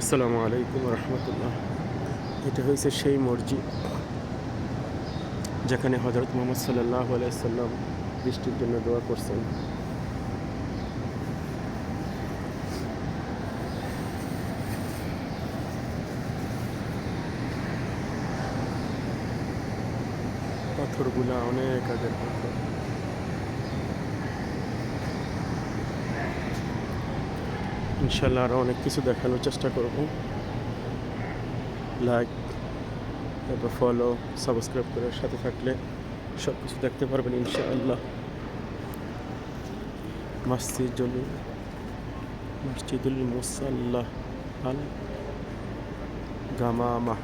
আসসালামু আলাইকুম রহমতুল্লাহ। এটা হয়েছে সেই মসজিদ যেখানে হজরত মোহাম্মদ সাল্লাহ আলাইসাল্লাম বৃষ্টির জন্য দোয়া করছেন। পাথরগুলা অনেক আগের পাথর। ইনশাল্লাহ আরও অনেক কিছু দেখানোর চেষ্টা করব। লাইক তারপর ফলো সাবস্ক্রাইব করার সাথে থাকলে সব কিছু দেখতে পারবেন ইনশাআল্লাহ। মসজিদুল মসজিদুল মুসাল্লাহ আল গামামা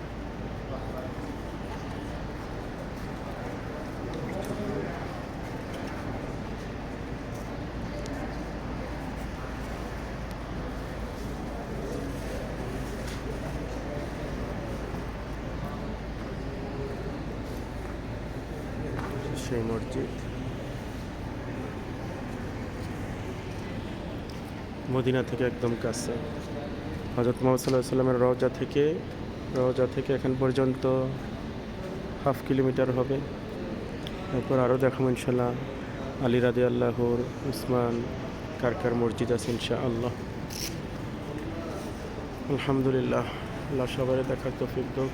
সেই মসজিদ। মদিনা থেকে একদম কাছে। হজরত মোহাম্মদ সাল্লাহ রওজা থেকে রওজা থেকে এখান পর্যন্ত হাফ কিলোমিটার হবে। তারপর আরও দেখাবো ইনশাল্লাহ আলী রাদে আল্লাহর উসমান, কার কার মসজিদ আছে ইনশা আল্লাহ আলহামদুলিল্লাহ, আল্লাহ সবারই দেখার তৌফিক হোক